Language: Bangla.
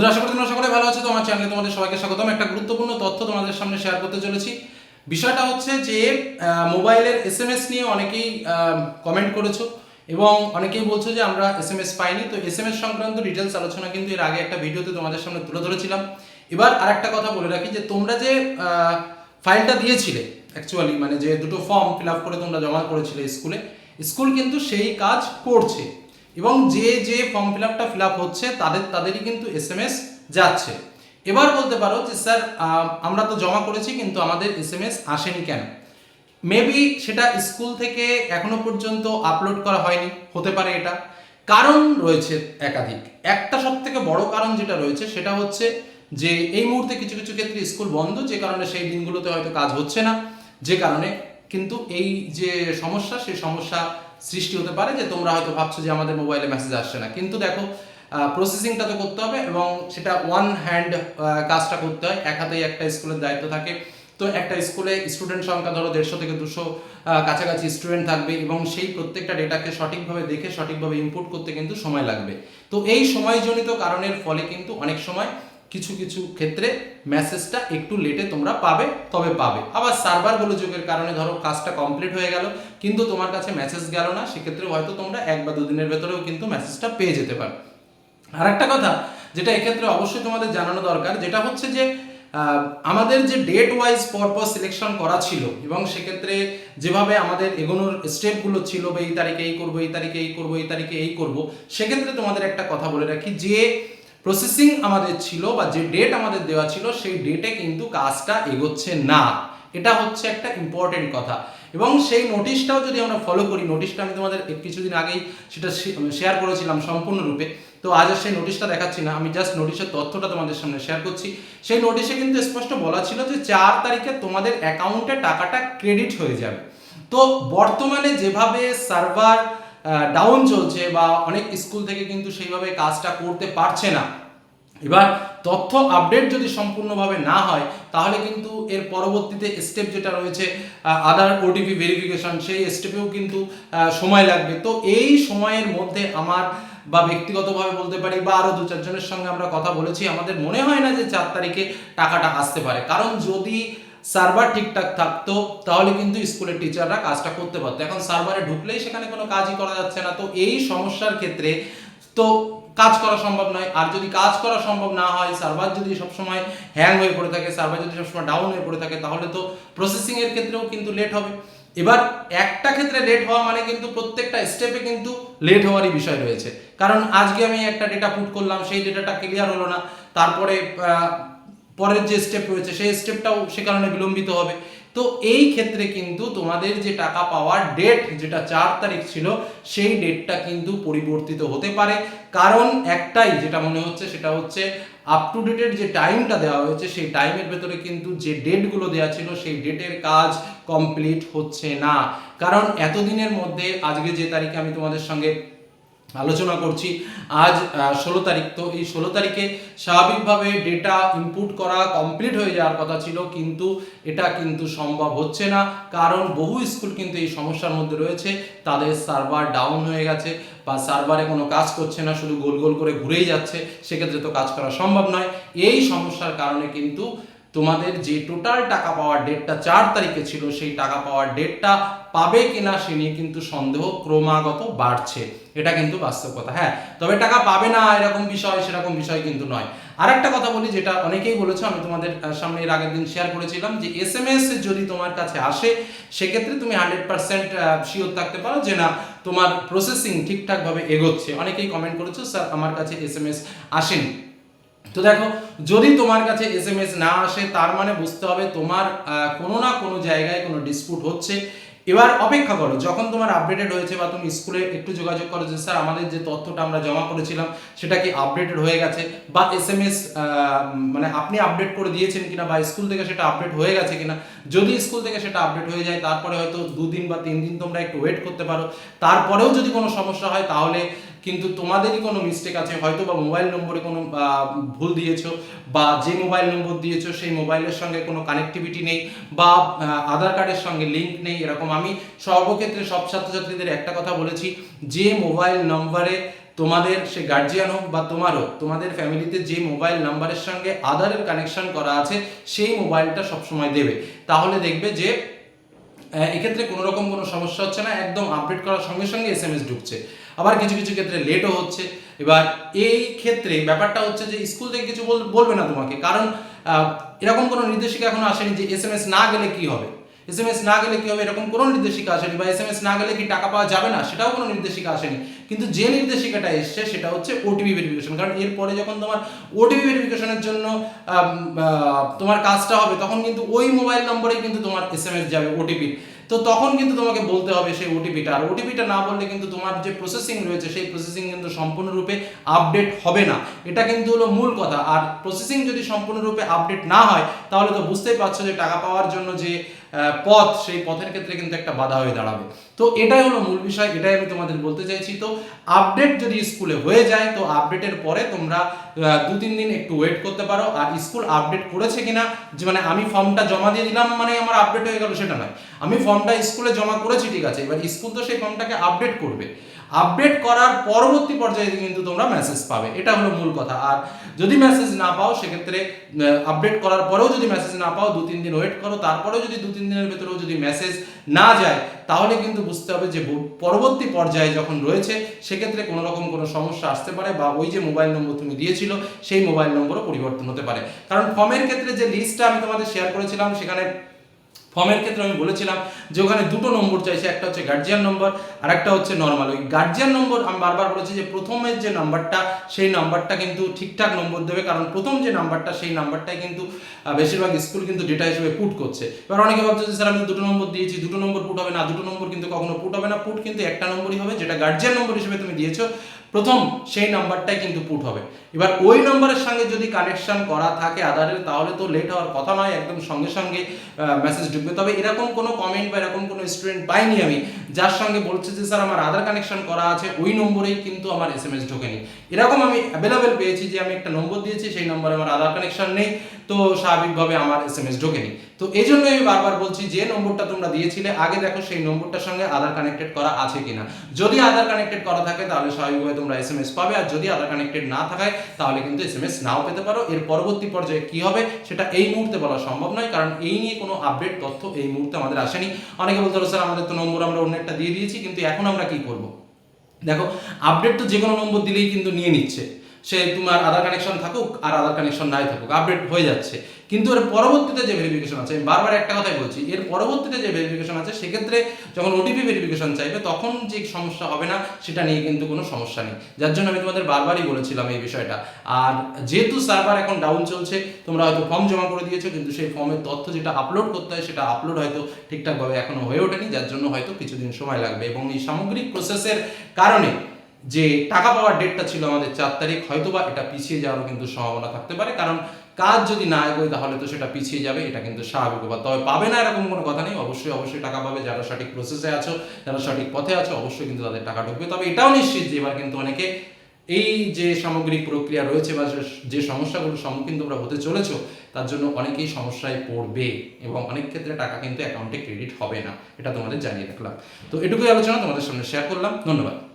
বন্ধুরা, আশা করি তোমরা সকলে ভালো আছো। তোমার চ্যানেলে তোমাদের সবাইকে স্বাগতম। একটা গুরুত্বপূর্ণ তথ্য তোমাদের সামনে শেয়ার করতে চলেছি। বিষয়টা হচ্ছে যে মোবাইলের এস এম এস নিয়ে অনেকেই কমেন্ট করেছ এবং অনেকেই বলছো যে, আমরা এস এম এস পাইনি। তো এস এম এস সংক্রান্ত ডিটেলস আলোচনা কিন্তু এর আগে একটা ভিডিওতে তোমাদের সামনে তুলে ধরেছিলাম। এবার আরেকটা কথা বলে রাখি যে, তোমরা যে ফাইলটা দিয়েছিলে অ্যাকচুয়ালি মানে যে দুটো ফর্ম ফিল আপ করে তোমরা জমা করেছিলে স্কুলে, স্কুল কিন্তু সেই কাজ করছে। এবং যে যে ফর্ম ফিল আপটা ফিল আপ হচ্ছে, তাদের, তাদেরই কিন্তু এস এম এস যাচ্ছে। এবার বলতে পারো যে স্যার আমরা তো জমা করেছি, কিন্তু আমাদের এস এম এস আসেনি কেন? মেবি সেটা স্কুল থেকে এখনও পর্যন্ত আপলোড করা হয়নি, হতে পারে এটা। কারণ রয়েছে একাধিক। একটা সব থেকে বড় কারণ যেটা রয়েছে, সেটা হচ্ছে যে, এই মুহূর্তে কিছু কিছু ক্ষেত্রে স্কুল বন্ধ, যে কারণে সেই দিনগুলোতে হয়তো কাজ হচ্ছে না। যে কারণে কিন্তু এই যে সমস্যা, সেই সমস্যা সৃষ্টি হতে পারে যে তোমরা হয়তো ভাবছ যে আমাদের মোবাইলে মেসেজ আসছে না। কিন্তু দেখো প্রসেসিংটা তো করতে হবে এবং সেটা ওয়ান হ্যান্ড কাজটা করতে হয়। এক হাতেই একটা স্কুলের দায়িত্ব থাকে। তো একটা স্কুলে স্টুডেন্ট সংখ্যা ধরো দেড়শো থেকে দুশো কাছাকাছি স্টুডেন্ট থাকবে এবং সেই প্রত্যেকটা ডেটাকে সঠিকভাবে দেখে, সঠিকভাবে ইনপুট করতে কিন্তু সময় লাগবে। তো এই সময়জনিত কারণের ফলে কিন্তু অনেক সময় কিছু কিছু ক্ষেত্রে মেসেজটা একটু লেটে তোমরা পাবে, তবে পাবে। আবার সার্ভার গোলযোগের কারণে ধরো কাজটা কমপ্লিট হয়ে গেল, কিন্তু তোমার কাছে মেসেজ গেল না, সেক্ষেত্রে হয়তো তোমরা এক বা দুদিনের ভেতরেও কিন্তু মেসেজটা পেয়ে যেতে পারো। আর একটা কথা, যেটা এক্ষেত্রে অবশ্যই তোমাদের জানানো দরকার, যেটা হচ্ছে যে আমাদের যে ডেট ওয়াইজ পরপর সিলেকশন করা ছিল, এবং সেক্ষেত্রে যেভাবে আমাদের এগোনোর স্টেপগুলো ছিল, বা এই তারিখে এই করব, এই তারিখে এই করব, এই তারিখে এই করব, সেক্ষেত্রে তোমাদের একটা কথা বলে রাখি যে প্রসেসিং আমাদের ছিল বা যে ডেট আমাদের দেওয়া ছিল, সেই ডেটে কিন্তু কাজটা এগোচ্ছে না। এটা হচ্ছে একটা ইম্পর্টেন্ট কথা। এবং সেই নোটিশটাও যদি আমরা ফলো করি নোটিশটা আমি তোমাদের কিছুদিন আগেই সেটা শেয়ার করেছিলাম সম্পূর্ণরূপে। তো আজ আর সেই নোটিশটা দেখাচ্ছি না। আমি জাস্ট নোটিশের তথ্যটা তোমাদের সামনে শেয়ার করছি। সেই নোটিশে কিন্তু স্পষ্ট বলা ছিল যে চার তারিখে তোমাদের অ্যাকাউন্টে টাকাটা ক্রেডিট হয়ে যাবে। তো বর্তমানে যেভাবে সার্ভার ডাউন চলছে বা অনেক স্কুল থেকে কিন্তু সেইভাবে কাজটা করতে পারছে না। এবার তথ্য আপডেট যদি সম্পূর্ণভাবে না হয়, তাহলে কিন্তু এর পরবর্তীতে স্টেপ যেটা রয়েছে আদার ওটিপি ভেরিফিকেশন সেই স্টেপেও কিন্তু সময় লাগবে। তো এই সময়ের মধ্যে আমার বা ব্যক্তিগতভাবে বলতে পারি বা আরও দু চারজনের সঙ্গে আমরা কথা বলেছি, আমাদের মনে হয় না যে চার তারিখে টাকাটা আসতে পারে। কারণ যদি সার্ভার ঠিকঠাক থাকতো, তাহলে কিন্তু স্কুলের টিচাররা কাজটা করতে পারতো। এখন সার্ভারে ঢুকলেই সেখানে কোনো কাজই করা যাচ্ছে না। তো এই সমস্যার ক্ষেত্রে তো কাজ করা সম্ভব নয়। আর যদি কাজ করা সম্ভব না হয় সার্ভার যদি সবসময় হ্যাং হয়ে পড়ে থাকে সার্ভার যদি সবসময় ডাউন হয়ে পড়ে থাকে, তাহলে তো প্রসেসিংয়ের ক্ষেত্রেও কিন্তু লেট হবে। এবার একটা ক্ষেত্রে লেট হওয়া মানে কিন্তু প্রত্যেকটা স্টেপে কিন্তু লেট হওয়ারই বিষয় রয়েছে। কারণ আজকে আমি একটা ডেটা পুট করলাম, সেই ডেটাটা ক্লিয়ার হলো না। তারপরে পরের যে স্টেপ রয়েছে, সেই স্টেপটাও সে কারণে বিলম্বিত হবে। তো এই ক্ষেত্রে কিন্তু তোমাদের যে টাকা পাওয়ার ডেট যেটা চার তারিখ ছিল, সেই ডেটটা কিন্তু পরিবর্তিত হতে পারে। কারণ একটাই যেটা মনে হচ্ছে, সেটা হচ্ছে আপ টু ডেটের যে টাইমটা দেওয়া হয়েছে, সেই টাইমের ভেতরে কিন্তু যে ডেটগুলো দেওয়া ছিল, সেই ডেটের কাজ কমপ্লিট হচ্ছে না। কারণ এতদিনের মধ্যে আজকে যে তারিখে আমি তোমাদের সঙ্গে আলোচনা করছি। আজ ষোলো তারিখ। তো এই ষোলো তারিখে স্বাভাবিকভাবে ডেটা ইনপুট করা কমপ্লিট হয়ে যাওয়ার কথা ছিল, কিন্তু এটা কিন্তু সম্ভব হচ্ছে না, কারণ বহু স্কুল কিন্তু এই সমস্যার মধ্যে রয়েছে। তাদের সার্ভার ডাউন হয়ে গেছে বা সার্ভারে কোনো কাজ করছে না, শুধু গোল গোল করে ঘুরেই যাচ্ছে, সেক্ষেত্রে তো কাজ করা সম্ভব নয়। এই সমস্যার কারণে কিন্তু তোমাদের যে টোটাল টাকা পাওয়ার ডেটটা চার তারিখে ছিল, সেই টাকা পাওয়ার ডেটটা পাবে কিনা সে নিয়ে কিন্তু সন্দেহ ক্রমাগত বাড়ছে। এটা কিন্তু বাস্তব কথা হ্যাঁ। তবে টাকা পাবে না এরকম বিষয়, সেরকম বিষয় কিন্তু নয়। আর একটা কথা বলি, যেটা অনেকেই বলেছ, আমি তোমাদের সামনে এর আগের দিন শেয়ার করেছিলাম যে এস এম এস যদি তোমার কাছে আসে, সেক্ষেত্রে তুমি হান্ড্রেড পার্সেন্ট শিওর থাকতে পারো যে না, তোমার প্রসেসিং ঠিকঠাকভাবে এগোচ্ছে। অনেকেই কমেন্ট করেছ, স্যার, আমার কাছে এস এম এস আসেনি। তো দেখো, যদি তোমার কাছে এস এম এস না আসে, তার মানে বুঝতে হবে তোমার কোনো না কোনো জায়গায় কোনো ডিসপুট হচ্ছে। এবার অপেক্ষা করো, যখন তোমার আপডেটেড হয়েছে বা তুমি স্কুলে একটু যোগাযোগ করো যে, স্যার, আমাদের যে তথ্যটা আমরা জমা করেছিলাম, সেটা কি আপডেটেড হয়ে গেছে? বা এস এম এস মানে আপনি আপডেট করে দিয়েছেন কিনা বা স্কুল থেকে সেটা আপডেট হয়ে গেছে কিনা? যদি স্কুল থেকে সেটা আপডেট হয়ে যায়, তারপরে হয়তো দুদিন বা তিন দিন তোমরা একটু ওয়েট করতে পারো। তারপরেও যদি কোনো সমস্যা হয়, তাহলে কিন্তু তোমাদেরই কোনো মিস্টেক আছে হয়তো বা মোবাইল নম্বরে কোনো ভুল দিয়েছ, বা যে মোবাইল নম্বর দিয়েছ সেই মোবাইলের সঙ্গে কোনো কানেক্টিভিটি নেই, বা আধার কার্ডের সঙ্গে লিঙ্ক নেই, এরকম আমি সর্বক্ষেত্রে সব ছাত্রছাত্রীদের একটা কথা বলেছি, যে মোবাইল নম্বরে তোমাদের সে গার্জিয়ান হোক বা তোমার হোক তোমাদের ফ্যামিলিতে যে মোবাইল নাম্বারের সঙ্গে আধারের কানেকশন করা আছে, সেই মোবাইলটা সবসময় দেবে। তাহলে দেখবে যে এক্ষেত্রে কোনো রকম কোনো সমস্যা হচ্ছে না, একদম আপডেট করার সঙ্গে সঙ্গে এস এম এস ঢুকছে। আবার কিছু কিছু ক্ষেত্রে লেটও হচ্ছে। এবার এই ক্ষেত্রে ব্যাপারটা হচ্ছে যে স্কুল থেকে কিছু বল- বলবে না তোমাকে। কারণ এরকম কোনো নির্দেশিকা এখনও আসেনি যে এস এম এস না গেলে কি হবে? এস এম এস না গেলে কি হবে? এরকম কোনো নির্দেশিকা আসেনি বা এস এম এস না গেলে কি টাকা পাওয়া যাবে না? সেটাও কোনো নির্দেশিকা আসেনি। কিন্তু যে নির্দেশিকাটা এসছে সেটা হচ্ছে ওটিপি ভেরিফিকেশন কারণ এরপরে যখন তোমার ওটিপি ভেরিফিকেশনের জন্য তোমার কাজটা হবে, তখন কিন্তু ওই মোবাইল নম্বরেই কিন্তু তোমার এস এম এস যাবে ওটিপি তো তখন কিন্তু তোমাকে বলতে হবে সেই ওটিপিটা আর ওটিপিটা না বললে কিন্তু তোমার যে প্রসেসিং রয়েছে, সেই প্রসেসিং কিন্তু সম্পূর্ণরূপে আপডেট হবে না। এটা কিন্তু হলো মূল কথা। আর প্রসেসিং যদি সম্পূর্ণরূপে আপডেট না হয়, তাহলে তো বুঝতেই পারছ যে টাকা পাওয়ার জন্য যে পথ, সেই পথের ক্ষেত্রে কিন্তু একটা বাধা হয়ে দাঁড়াবে। তো এটাই হলো মূল বিষয়, এটাই আমি তোমাদের বলতে চাইছি। তো আপডেট যদি স্কুলে হয়ে যায়, তো আপডেটের পরে তোমরা দু তিন দিন একটু ওয়েট করতে পারো। আর স্কুল আপডেট করেছে কিনা, যে মানে আমি ফর্মটা জমা দিয়ে দিলাম মানে আমার আপডেট হয়ে গেল, সেটা নয়। আমি ফর্মটা স্কুলে জমা করেছি, ঠিক আছে। এবার স্কুল তো সেই ফর্মটাকে আপডেট করবে। আপডেট করার পরবর্তী পর্যায়ে কিন্তু তোমরা মেসেজ পাবে। এটা হলো মূল কথা। আর যদি মেসেজ না পাও, সেক্ষেত্রে আপডেট করার পরেও যদি মেসেজ না পাও দু তিন দিন ওয়েট করো। তারপরেও যদি দু তিন দিনের ভেতরেও যদি মেসেজ না যায়, তাহলে কিন্তু বুঝতে হবে যে পরবর্তী পর্যায়ে যখন রয়েছে, সেক্ষেত্রে কোনো রকম কোনো সমস্যা আসতে পারে বা ওই যে মোবাইল নম্বর তুমি দিয়েছিল, সেই মোবাইল নম্বরও পরিবর্তন হতে পারে। কারণ ফর্মের ক্ষেত্রে যে লিস্টটা আমি তোমাদের শেয়ার করেছিলাম, সেখানে ফর্মের ক্ষেত্রে আমি বলেছিলাম যে ওখানে দুটো নম্বর চাইছে, একটা হচ্ছে গার্জিয়ান নম্বর আর একটা হচ্ছে নর্মাল ওই গার্জিয়ান নম্বর আমি বারবার বলেছি যে প্রথমের যে নাম্বারটা সেই নাম্বারটা কিন্তু ঠিকঠাক নম্বর দেবে, কারণ প্রথম যে নাম্বারটা সেই নাম্বারটাই কিন্তু বেশিরভাগ স্কুল কিন্তু ডেটা হিসেবে পুট করছে। এবার অনেকে ভাবছে যে, স্যার, আমি দুটো নম্বর দিয়েছি, দুটো নম্বর পুট হবে না, দুটো নম্বর কিন্তু কখনো পুট হবে না পুট কিন্তু একটা নম্বরই হবে, যেটা গার্জিয়ান নম্বর হিসেবে তুমি দিয়েছ প্রথম সেই নাম্বারটাই কিন্তু পুট হবে। এবার ওই নম্বরের সঙ্গে যদি কানেকশন করা থাকে আধারের তাহলে তো লেট হওয়ার কথা নয়, একদম সঙ্গে সঙ্গে মেসেজ ঢুকবে। তবে এরকম কোনো কমেন্ট বা এরকম কোনো স্টুডেন্ট পাইনি আমি, যার সঙ্গে বলছে যে, স্যার, আমার আধার কানেকশন করা আছে, ওই নম্বরেই কিন্তু আমার এস এম এস ঢোকেনি। এরকম আমি অ্যাভেলেবেল পেয়েছি যে, আমি একটা নম্বর দিয়েছি, সেই নম্বরে আমার আধার কানেকশন নেই, তো স্বাভাবিকভাবে আমার এস এম এস ঢোকেনি। তো এই জন্য আমি বারবার বলছি, যে নম্বরটা তোমরা দিয়েছিলে, আগে দেখো সেই নম্বরটার সঙ্গে আধার কানেক্টেড করা আছে কিনা। যদি আধার কানেক্টেড করা থাকে, তাহলে স্বাভাবিকভাবে তোমরা এস এম এস পাবে, আর যদি আধার কানেক্টেড না থাকায়, তাহলে কিন্তু এস এম এস নাও পেতে পারো। এর পরবর্তী পর্যায়ে কি হবে, সেটা এই মুহূর্তে বলা সম্ভব নয়, কারণ এই নিয়ে কোনো আপডেট তথ্য এই মুহূর্তে আমাদের আসেনি। অনেকে বলতে পারো, স্যার, আমাদের তো নম্বর আমরা অন্য একটা দিয়ে দিয়েছি, কিন্তু এখন আমরা কি করব? দেখো আপডেট তো যে কোনো নম্বর দিলেই কিন্তু নিয়ে নিচ্ছে। সে তোমার আধার কানেকশন থাকুক, আর আধার কানেকশন নাই থাকুক আপডেট হয়ে যাচ্ছে। কিন্তু এর পরবর্তীতে যে ভেরিফিকেশন আছে, আমি বারবার একটা কথাই বলছি, এর পরবর্তীতে যে ভেরিফিকেশন আছে, সেক্ষেত্রে যখন ওটিপি ভেরিফিকেশন চাইবে, তখন যে সমস্যা হবে না, সেটা নিয়ে কিন্তু কোনো সমস্যা নেই। যার জন্য আমি তোমাদের বারবারই বলেছিলাম এই বিষয়টা। আর যেহেতু সার্ভার এখন ডাউন চলছে, তোমরা হয়তো ফর্ম জমা করে দিয়েছ, কিন্তু সেই ফর্মের তথ্য যেটা আপলোড করতে হয়, সেটা আপলোড হয়তো ঠিকঠাকভাবে এখনও হয়ে ওঠেনি, যার জন্য হয়তো কিছুদিন সময় লাগবে। এবং এই সামগ্রিক প্রসেসের কারণে যে টাকা পাওয়ার ডেটটা ছিল আমাদের চার তারিখ, হয়তোবা এটা পিছিয়ে যাওয়ারও কিন্তু সম্ভাবনা থাকতে পারে, কারণ কাজ যদি না এগোয়, তাহলে তো সেটা পিছিয়ে যাবে, এটা কিন্তু স্বাভাবিক ব্যাপার। তবে পাবে না এরকম কোনো কথা নেই, অবশ্যই অবশ্যই টাকা পাবে যারা সঠিক প্রসেসে আছো, যারা সঠিক পথে আছো, অবশ্যই কিন্তু তাদের টাকা ঢুকবে। তবে এটাও নিশ্চিত যে এবার কিন্তু অনেকে এই যে সামগ্রিক প্রক্রিয়া রয়েছে বা যে- সমস্যাগুলোর সম্মুখীন তোমরা হতে চলেছো, তার জন্য অনেকেই সমস্যায় পড়বে এবং অনেক ক্ষেত্রে টাকা কিন্তু অ্যাকাউন্টে ক্রেডিট হবে না, এটা তোমাদের জানিয়ে রাখলাম। তো এটুকুই আলোচনা তোমাদের সামনে শেয়ার করলাম। ধন্যবাদ।